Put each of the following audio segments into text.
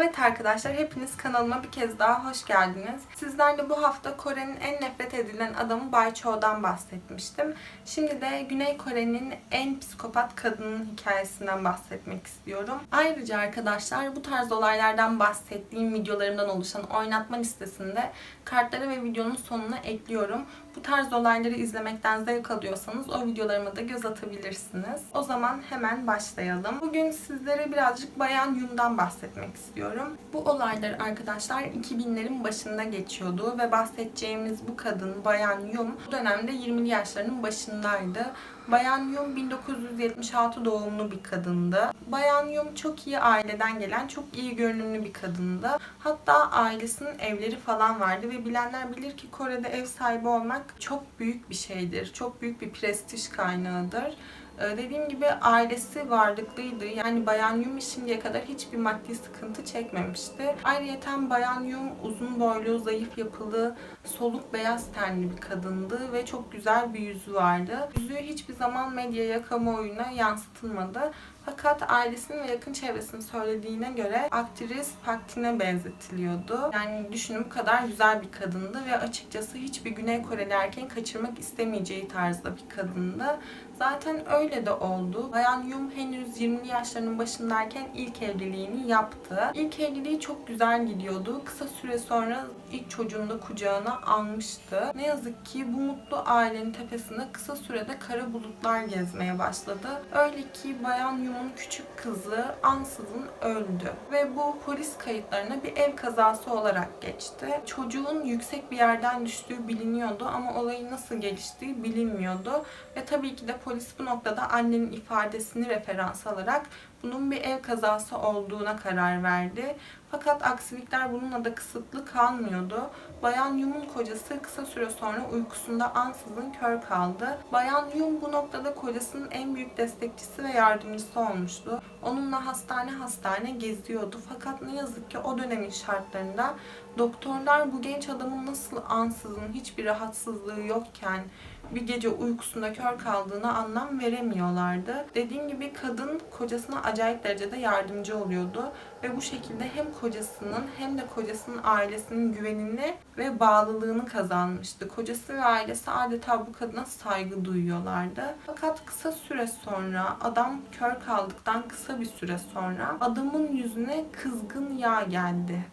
Evet arkadaşlar hepiniz kanalıma bir kez daha hoş geldiniz. Sizlerle bu hafta Kore'nin en nefret edilen adamı Bay Cho'dan bahsetmiştim. Şimdi de Güney Kore'nin en psikopat kadının hikayesinden bahsetmek istiyorum. Ayrıca arkadaşlar bu tarz olaylardan bahsettiğim videolarımdan oluşan oynatma listesinde kartları ve videonun sonuna ekliyorum. Bu tarz olayları izlemekten zevk alıyorsanız o videolarıma da göz atabilirsiniz. O zaman hemen başlayalım. Bugün sizlere birazcık Bayan Yum'dan bahsetmek istiyorum. Bu olaylar arkadaşlar 2000'lerin başında geçiyordu ve bahsedeceğimiz bu kadın Bayan Yum bu dönemde 20'li yaşlarının başındaydı. Bayan Yum 1976 doğumlu bir kadındı. Bayan Yum çok iyi aileden gelen, çok iyi görünümlü bir kadındı. Hatta ailesinin evleri falan vardı ve bilenler bilir ki Kore'de ev sahibi olmak çok büyük bir şeydir. Çok büyük bir prestij kaynağıdır. Ee, Dediğim gibi ailesi varlıklıydı. Yani Bayan Yum şimdiye kadar hiçbir maddi sıkıntı çekmemişti. Ayrıca Bayan Yum uzun boylu, zayıf yapılı, soluk beyaz tenli bir kadındı ve çok güzel bir yüzü vardı. Yüzü hiçbir zaman medyaya, kamuoyuna yansıtılmadı. Fakat ailesinin ve yakın çevresinin söylediğine göre aktris Paktin'e benzetiliyordu. Yani düşünün bu kadar güzel bir kadındı ve açıkçası hiçbir Güney Koreli erkeğin kaçırmak istemeyeceği tarzda bir kadındı. Zaten öyle de oldu. Bayan Yum henüz 20 yaşlarının başındayken ilk evliliğini yaptı. İlk evliliği çok güzel gidiyordu. Kısa süre sonra ilk çocuğunu da kucağına almıştı. Ne yazık ki bu mutlu ailenin tepesinde kısa sürede kara bulutlar gezmeye başladı. Öyle ki Bayan Yum'un küçük kızı ansızın öldü. Ve bu polis kayıtlarına bir ev kazası olarak geçti. Çocuğun yüksek bir yerden düştüğü biliniyordu ama olayın nasıl geliştiği bilinmiyordu. Ve tabii ki de polis bu noktada annenin ifadesini referans alarak bunun bir ev kazası olduğuna karar verdi. Fakat aksilikler bununla da kısıtlı kalmıyordu. Bayan Yum'un kocası kısa süre sonra uykusunda ansızın kör kaldı. Bayan Yum bu noktada kocasının en büyük destekçisi ve yardımcısı olmuştu. Onunla hastane hastane geziyordu. Fakat ne yazık ki o dönemin şartlarında doktorlar bu genç adamın nasıl ansızın hiçbir rahatsızlığı yokken bir gece uykusunda kör kaldığına anlam veremiyorlardı. Dediğim gibi kadın kocasına acayip derecede yardımcı oluyordu ve bu şekilde hem kocasının hem de kocasının ailesinin güvenini ve bağlılığını kazanmıştı. Kocası ve ailesi adeta bu kadına saygı duyuyorlardı. Fakat kısa süre sonra adam kör kaldıktan kısa bir süre sonra adamın yüzüne kızgın yağ geldi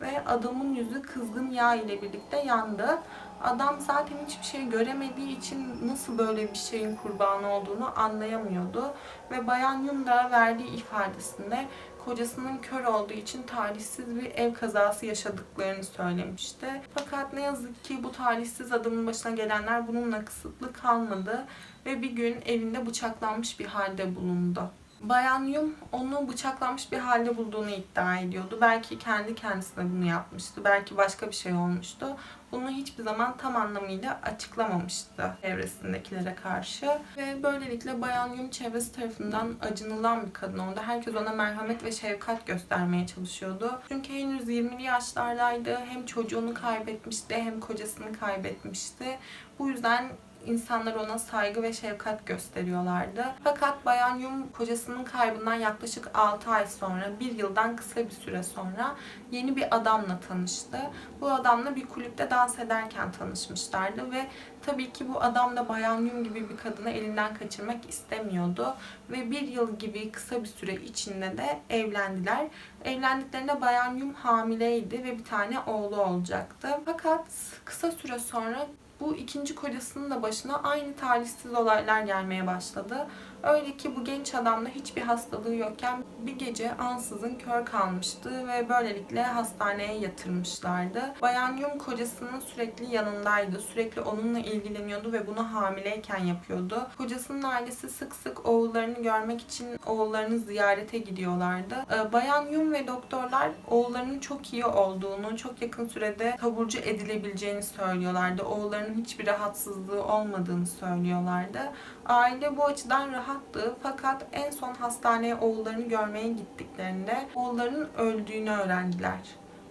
ve adamın yüzü kızgın yağ ile birlikte yandı. Adam zaten hiçbir şey göremediği için nasıl böyle bir şeyin kurbanı olduğunu anlayamıyordu. Ve Bayan da verdiği ifadesinde kocasının kör olduğu için talihsiz bir ev kazası yaşadıklarını söylemişti. Fakat ne yazık ki bu talihsiz adamın başına gelenler bununla kısıtlı kalmadı ve bir gün evinde bıçaklanmış bir halde bulundu. Bayan Yum onu bıçaklanmış bir halde bulduğunu iddia ediyordu. Belki kendi kendisine bunu yapmıştı. Belki başka bir şey olmuştu. Bunu hiçbir zaman tam anlamıyla açıklamamıştı çevresindekilere karşı. Ve böylelikle Bayan Yum çevresi tarafından acınılan bir kadın oldu. Herkes ona merhamet ve şefkat göstermeye çalışıyordu. Çünkü henüz 20'li yaşlardaydı. Hem çocuğunu kaybetmişti hem kocasını kaybetmişti. Bu yüzden insanlar ona saygı ve şefkat gösteriyorlardı. Fakat Bayan Yum kocasının kaybından yaklaşık 6 ay sonra, bir yıldan kısa bir süre sonra yeni bir adamla tanıştı. Bu adamla bir kulüpte dans ederken tanışmışlardı ve tabii ki bu adam da Bayan Yum gibi bir kadını elinden kaçırmak istemiyordu ve bir yıl gibi kısa bir süre içinde de evlendiler. Evlendiklerinde Bayan Yum hamileydi ve bir tane oğlu olacaktı. Fakat kısa süre sonra bu ikinci kocasının da başına aynı talihsiz olaylar gelmeye başladı. Öyle ki bu genç adamda hiçbir hastalığı yokken bir gece ansızın kör kalmıştı ve böylelikle hastaneye yatırmışlardı. Bayan Yum kocasının sürekli yanındaydı. Sürekli onunla ilgileniyordu ve bunu hamileyken yapıyordu. Kocasının ailesi sık sık oğullarını görmek için oğullarını ziyarete gidiyorlardı. Ee, Bayan Yum ve doktorlar oğullarının çok iyi olduğunu, çok yakın sürede taburcu edilebileceğini söylüyorlardı. Oğullarının hiçbir rahatsızlığı olmadığını söylüyorlardı. Aile bu açıdan rahattı fakat en son hastaneye oğullarını görmeye gittiklerinde oğullarının öldüğünü öğrendiler.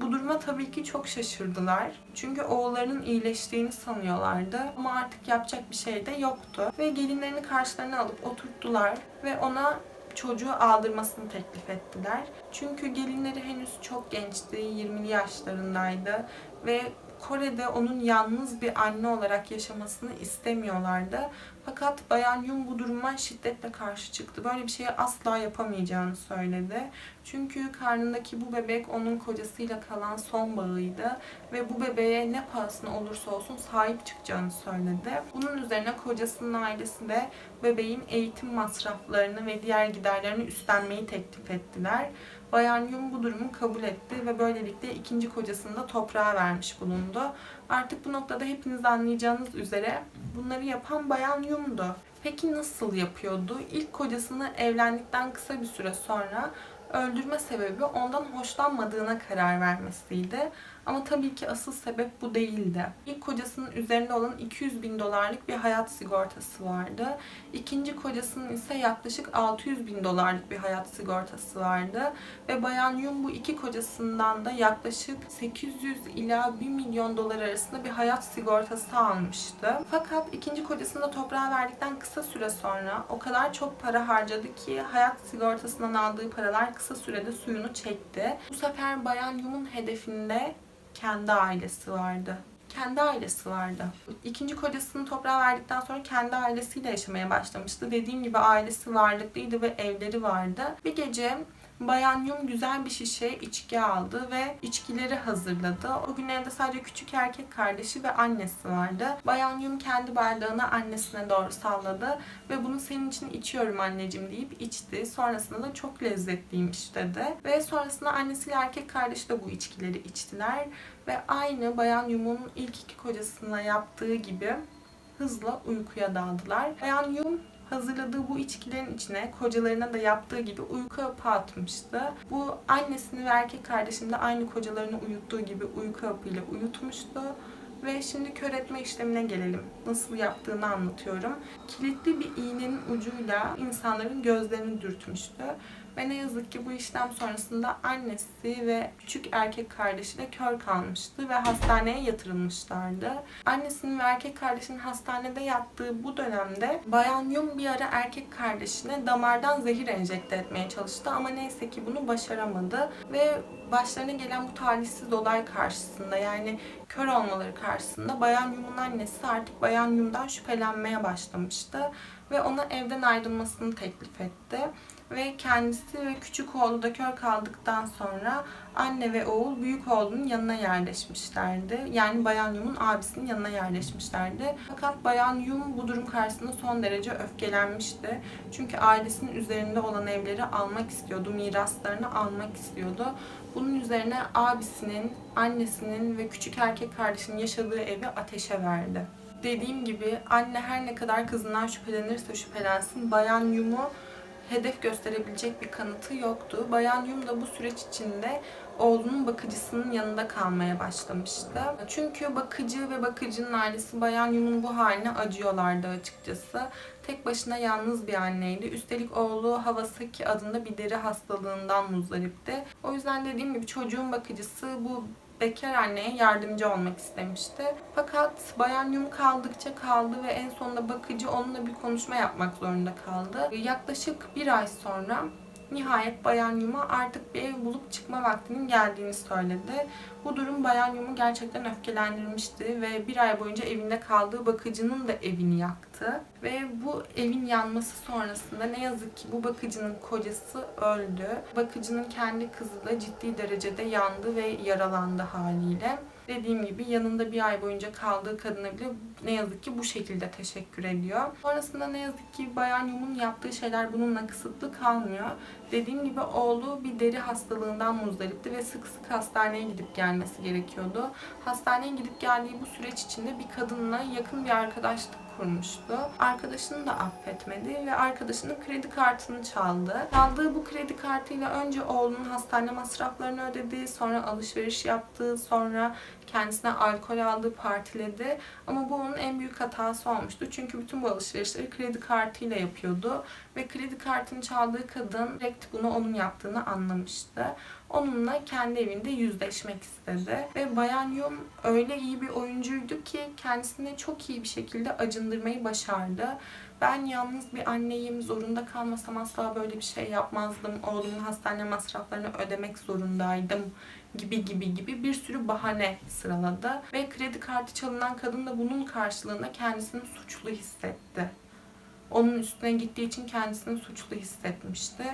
Bu duruma tabii ki çok şaşırdılar. Çünkü oğullarının iyileştiğini sanıyorlardı. Ama artık yapacak bir şey de yoktu. Ve gelinlerini karşılarına alıp oturttular ve ona çocuğu aldırmasını teklif ettiler. Çünkü gelinleri henüz çok gençti, 20'li yaşlarındaydı ve Kore'de onun yalnız bir anne olarak yaşamasını istemiyorlardı. Fakat Bayan Yum bu duruma şiddetle karşı çıktı. Böyle bir şeyi asla yapamayacağını söyledi. Çünkü karnındaki bu bebek onun kocasıyla kalan son bağıydı ve bu bebeğe ne pahasına olursa olsun sahip çıkacağını söyledi. Bunun üzerine kocasının ailesi de bebeğin eğitim masraflarını ve diğer giderlerini üstlenmeyi teklif ettiler. Bayan Yum bu durumu kabul etti ve böylelikle ikinci kocasını da toprağa vermiş bulundu. Artık bu noktada hepiniz anlayacağınız üzere bunları yapan Bayan Yum'du. Peki nasıl yapıyordu? İlk kocasını evlendikten kısa bir süre sonra öldürme sebebi ondan hoşlanmadığına karar vermesiydi. Ama tabii ki asıl sebep bu değildi. İlk kocasının üzerinde olan 200 bin dolarlık bir hayat sigortası vardı. İkinci kocasının ise yaklaşık 600 bin dolarlık bir hayat sigortası vardı. Ve Bayan Yum bu iki kocasından da yaklaşık 800 ila 1 milyon dolar arasında bir hayat sigortası almıştı. Fakat ikinci kocasını da toprağa verdikten kısa süre sonra o kadar çok para harcadı ki hayat sigortasından aldığı paralar kısa sürede suyunu çekti. Bu sefer Bayan Yum'un hedefinde kendi ailesi vardı. Kendi ailesi vardı. İkinci kocasını toprağa verdikten sonra kendi ailesiyle yaşamaya başlamıştı. Dediğim gibi ailesi varlıklıydı ve evleri vardı. Bir gece Bayan Yum güzel bir şişe içki aldı ve içkileri hazırladı. O gün evde sadece küçük erkek kardeşi ve annesi vardı. Bayan Yum kendi bardağını annesine doğru salladı ve bunu senin için içiyorum anneciğim deyip içti. Sonrasında da çok lezzetliymiş dedi. Ve sonrasında annesiyle erkek kardeşi de bu içkileri içtiler. Ve aynı Bayan Yum'un ilk iki kocasına yaptığı gibi hızla uykuya daldılar. Bayan Yum hazırladığı bu içkilerin içine kocalarına da yaptığı gibi uyku hapı atmıştı. Bu annesini ve erkek kardeşini de aynı kocalarını uyuttuğu gibi uyku hapıyla uyutmuştu. Ve şimdi kör etme işlemine gelelim. Nasıl yaptığını anlatıyorum. Kilitli bir iğnenin ucuyla insanların gözlerini dürtmüştü. Ve ne yazık ki bu işlem sonrasında annesi ve küçük erkek kardeşi de kör kalmıştı ve hastaneye yatırılmışlardı. Annesinin ve erkek kardeşinin hastanede yattığı bu dönemde Bayan Yum bir ara erkek kardeşine damardan zehir enjekte etmeye çalıştı ama neyse ki bunu başaramadı ve başlarına gelen bu talihsiz olay karşısında yani kör olmaları karşısında Bayan Yum'un annesi artık Bayan Yum'dan şüphelenmeye başlamıştı ve ona evden ayrılmasını teklif etti ve kendisi ve küçük oğlu da kör kaldıktan sonra anne ve oğul büyük oğlunun yanına yerleşmişlerdi. Yani Bayan Yum'un abisinin yanına yerleşmişlerdi. Fakat Bayan Yum bu durum karşısında son derece öfkelenmişti. Çünkü ailesinin üzerinde olan evleri almak istiyordu, miraslarını almak istiyordu. Bunun üzerine abisinin, annesinin ve küçük erkek kardeşinin yaşadığı evi ateşe verdi. Dediğim gibi anne her ne kadar kızından şüphelenirse şüphelensin Bayan Yum'u hedef gösterebilecek bir kanıtı yoktu. Bayan Yum da bu süreç içinde oğlunun bakıcısının yanında kalmaya başlamıştı. Çünkü bakıcı ve bakıcının ailesi Bayan Yum'un bu haline acıyorlardı açıkçası. Tek başına yalnız bir anneydi. Üstelik oğlu Havasaki adında bir deri hastalığından muzdaripti. O yüzden dediğim gibi çocuğun bakıcısı bu bekar anneye yardımcı olmak istemişti. Fakat Bayan Yum kaldıkça kaldı ve en sonunda bakıcı onunla bir konuşma yapmak zorunda kaldı. Yaklaşık bir ay sonra nihayet Bayan Yum'a artık bir ev bulup çıkma vaktinin geldiğini söyledi. Bu durum Bayan Yum'u gerçekten öfkelendirmişti ve bir ay boyunca evinde kaldığı bakıcının da evini yaktı. Ve bu evin yanması sonrasında ne yazık ki bu bakıcının kocası öldü. Bakıcının kendi kızı da ciddi derecede yandı ve yaralandı haliyle. Dediğim gibi yanında bir ay boyunca kaldığı kadına bile ne yazık ki bu şekilde teşekkür ediyor. Sonrasında ne yazık ki Bayan Yum'un yaptığı şeyler bununla kısıtlı kalmıyor. Dediğim gibi oğlu bir deri hastalığından muzdaripti ve sık sık hastaneye gidip gelmesi gerekiyordu. Hastaneye gidip geldiği bu süreç içinde bir kadınla yakın bir arkadaşlık kurmuştu. Arkadaşını da affetmedi ve arkadaşının kredi kartını çaldı. Çaldığı bu kredi kartıyla önce oğlunun hastane masraflarını ödedi, sonra alışveriş yaptı, sonra kendisine alkol aldı, partiledi. Ama bu onun en büyük hatası olmuştu. Çünkü bütün bu alışverişleri kredi kartıyla yapıyordu. Ve kredi kartını çaldığı kadın direkt bunu onun yaptığını anlamıştı. Onunla kendi evinde yüzleşmek istedi. Ve Bayan Yum öyle iyi bir oyuncuydu ki kendisini çok iyi bir şekilde acındırmayı başardı. Ben yalnız bir anneyim. Zorunda kalmasam asla böyle bir şey yapmazdım. Oğlumun hastane masraflarını ödemek zorundaydım gibi gibi gibi bir sürü bahane sıraladı. Ve kredi kartı çalınan kadın da bunun karşılığında kendisini suçlu hissetti. Onun üstüne gittiği için kendisini suçlu hissetmişti.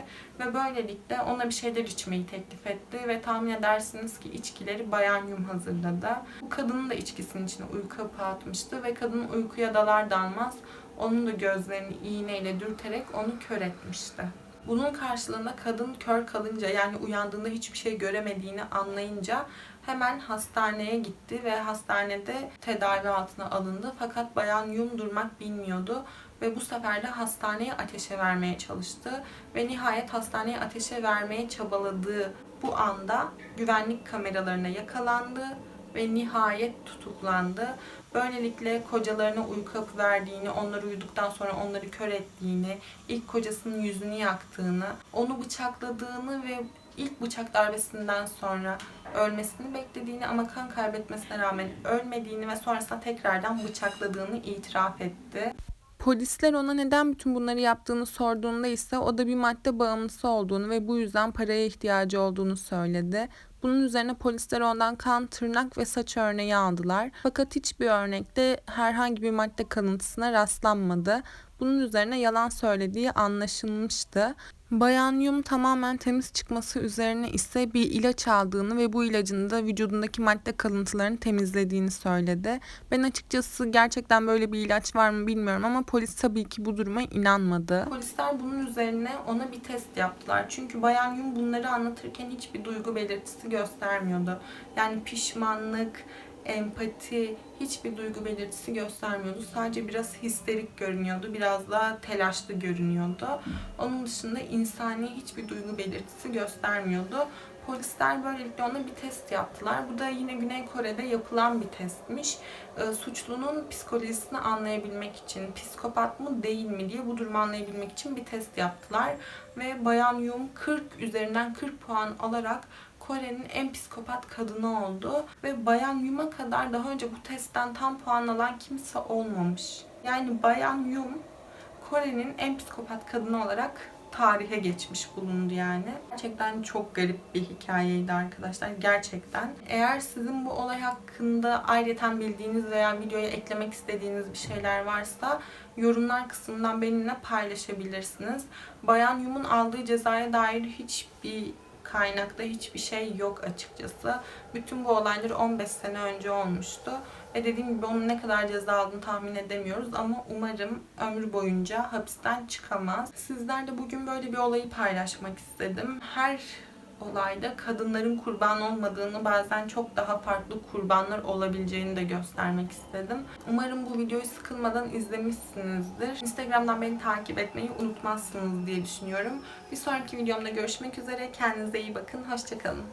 Ve böylelikle ona bir şeyler içmeyi teklif etti. Ve tahmin edersiniz ki içkileri Bayan Yum hazırladı. Bu kadının da içkisinin içine uyku hapı atmıştı. Ve kadın uykuya dalar dalmaz onun da gözlerini iğneyle dürterek onu kör etmişti. Bunun karşılığında kadın kör kalınca yani uyandığında hiçbir şey göremediğini anlayınca hemen hastaneye gitti ve hastanede tedavi altına alındı. Fakat Bayan Yum durmak bilmiyordu ve bu sefer de hastaneye ateşe vermeye çalıştı ve nihayet hastaneye ateşe vermeye çabaladığı bu anda güvenlik kameralarına yakalandı ve nihayet tutuklandı. Böylelikle kocalarına uyku hapı verdiğini, onlar uyuduktan sonra onları kör ettiğini, ilk kocasının yüzünü yaktığını, onu bıçakladığını ve ilk bıçak darbesinden sonra ölmesini beklediğini ama kan kaybetmesine rağmen ölmediğini ve sonrasında tekrardan bıçakladığını itiraf etti. Polisler ona neden bütün bunları yaptığını sorduğunda ise o da bir madde bağımlısı olduğunu ve bu yüzden paraya ihtiyacı olduğunu söyledi. Bunun üzerine polisler ondan kan, tırnak ve saç örneği aldılar. Fakat hiçbir örnekte herhangi bir madde kalıntısına rastlanmadı. Bunun üzerine yalan söylediği anlaşılmıştı. Bayan Yum tamamen temiz çıkması üzerine ise bir ilaç aldığını ve bu ilacın da vücudundaki madde kalıntılarını temizlediğini söyledi. Ben açıkçası gerçekten böyle bir ilaç var mı bilmiyorum ama polis tabii ki bu duruma inanmadı. Polisler bunun üzerine ona bir test yaptılar. Çünkü Bayan Yum bunları anlatırken hiçbir duygu belirtisi göstermiyordu. Yani pişmanlık, empati, hiçbir duygu belirtisi göstermiyordu. Sadece biraz histerik görünüyordu. Biraz da telaşlı görünüyordu. Onun dışında insani hiçbir duygu belirtisi göstermiyordu. Polisler böylelikle ona bir test yaptılar. Bu da yine Güney Kore'de yapılan bir testmiş. E, suçlunun psikolojisini anlayabilmek için, psikopat mı değil mi diye bu durumu anlayabilmek için bir test yaptılar. Ve Bayan Yum 40 üzerinden 40 puan alarak Kore'nin en psikopat kadını oldu ve Bayan Yum'a kadar daha önce bu testten tam puan alan kimse olmamış. Yani Bayan Yum Kore'nin en psikopat kadını olarak tarihe geçmiş bulundu yani. Gerçekten çok garip bir hikayeydi arkadaşlar. Gerçekten. Eğer sizin bu olay hakkında ayrıca bildiğiniz veya videoya eklemek istediğiniz bir şeyler varsa yorumlar kısmından benimle paylaşabilirsiniz. Bayan Yum'un aldığı cezaya dair hiçbir kaynakta hiçbir şey yok açıkçası. Bütün bu olaylar 15 sene önce olmuştu. Ve dediğim gibi onun ne kadar ceza aldığını tahmin edemiyoruz ama umarım ömrü boyunca hapisten çıkamaz. Sizlerle bugün böyle bir olayı paylaşmak istedim. Her olayda kadınların kurban olmadığını bazen çok daha farklı kurbanlar olabileceğini de göstermek istedim. Umarım bu videoyu sıkılmadan izlemişsinizdir. Instagram'dan beni takip etmeyi unutmazsınız diye düşünüyorum. Bir sonraki videomda görüşmek üzere. Kendinize iyi bakın. Hoşçakalın.